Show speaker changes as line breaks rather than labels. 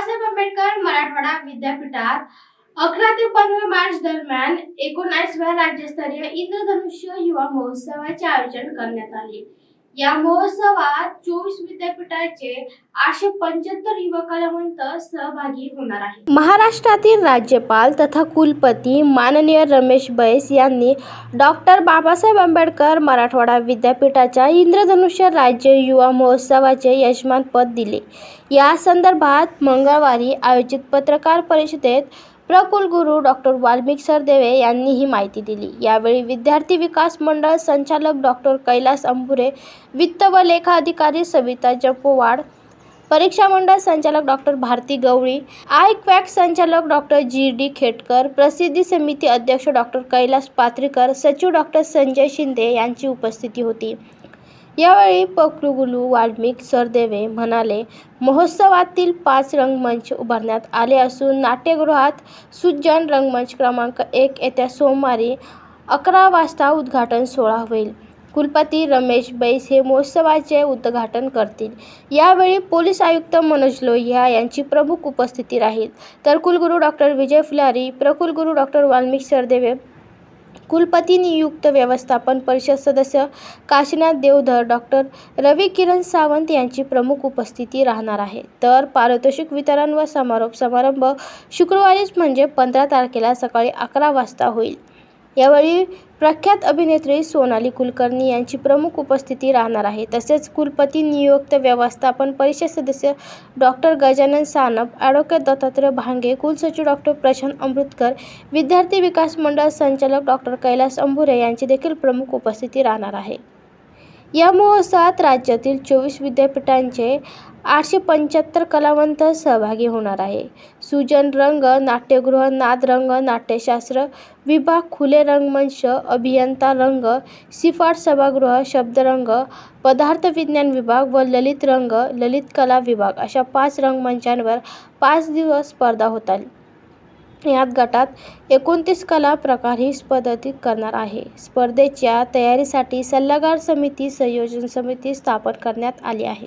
बाबासाहेब आंबेडकर मराठवाडा विद्यापीठात अकरा ते पंधरा मार्च दरम्यान एकोणऐंशव्या राज्यस्तरीय इंद्रधनुष्य युवा महोत्सवाचे आयोजन करण्यात आले. या महोत्सवात चोवीस विद्यापीठाचे आठशे पंच्याहत्तर युवा कलावंत सहभागी होणार आहेत महाराष्ट्रातील राज्यपाल तथा कुलपती माननीय रमेश बैस यांनी डॉक्टर बाबासाहेब आंबेडकर मराठवाडा विद्यापीठाच्या इंद्रधनुष्य राज्य युवा महोत्सवाचे यजमानपद दिले. या संदर्भात मंगळवारी आयोजित पत्रकार परिषदेत प्रकुलगुरू डॉक्टर वाल्मिक सरदेवे यांनी ही माहिती दिली. यावेळी विद्यार्थी विकास मंडळ संचालक डॉक्टर कैलास अंबुरे वित्त व लेखा अधिकारी सविता जपोवाड परीक्षा मंडळ संचालक doctor Bharati Gawali I QAC संचालक डॉक्टर जी डी खेटकर प्रसिद्धी समिती अध्यक्ष डॉक्टर कैलास पात्रीकर सचिव डॉक्टर संजय शिंदे यांची उपस्थिती होती. यावेळी पक्लुगुलू वाल्मिक सरदेवे म्हणाले महोत्सवातील पाच रंगमंच उभारण्यात आले असून नाट्यगृहात सुज्जन रंगमंच क्रमांक एक येत्या सोमवारी अकरा वाजता उद्घाटन सोहळा होईल. कुलपती रमेश बैस हे महोत्सवाचे उद्घाटन करतील. यावेळी पोलीस आयुक्त मनोज लोहिया यांची प्रमुख उपस्थिती राहील. तर कुलगुरू डॉक्टर विजय फुलारी प्रकुलगुरू डॉक्टर वाल्मिक सरदेवे कुलपती नियुक्त व्यवस्थापन परिषद सदस्य काशीनाथ देवधर डॉक्टर रवी किरण सावंत यांची प्रमुख उपस्थिती राहणार आहे. तर पारितोषिक वितरण व समारोप समारंभ शुक्रवारीच म्हणजे पंधरा तारखेला सकाळी अकरा वाजता होईल. यावेळी प्रख्यात अभिनेत्री सोनाली कुलकर्णी यांची प्रमुख उपस्थिती राहणार आहे. तसेच कुलपती नियुक्त व्यवस्थापन परिषद सदस्य डॉक्टर गजानन सानप ॲडव्होकेट दत्तात्रय भांगे कुलसचिव डॉक्टर प्रशांत अमृतकर विद्यार्थी विकास मंडळ संचालक डॉक्टर कैलास अंबुरे यांची देखील प्रमुख उपस्थिती राहणार आहे. या महोत्सवात राज्यातील चोवीस विद्यापीठांचे आठशे पंच्याहत्तर कलावंत सहभागी होणार आहे. सुजन रंग नाट्यगृह नादरंग नाट्यशास्त्र विभाग खुले रंगमंच अभियंता रंग सिफाट सभागृह शब्दरंग पदार्थ विज्ञान विभाग व ललित रंग ललित कला विभाग अशा पाच रंगमंचांवर पाच दिवस स्पर्धा होतात यात गटात एकोणतीस कला प्रकार ही स्पर्धित करणार आहे. स्पर्धेच्या तयारीसाठी सल्लागार समिती संयोजन समिती स्थापन करण्यात आली आहे.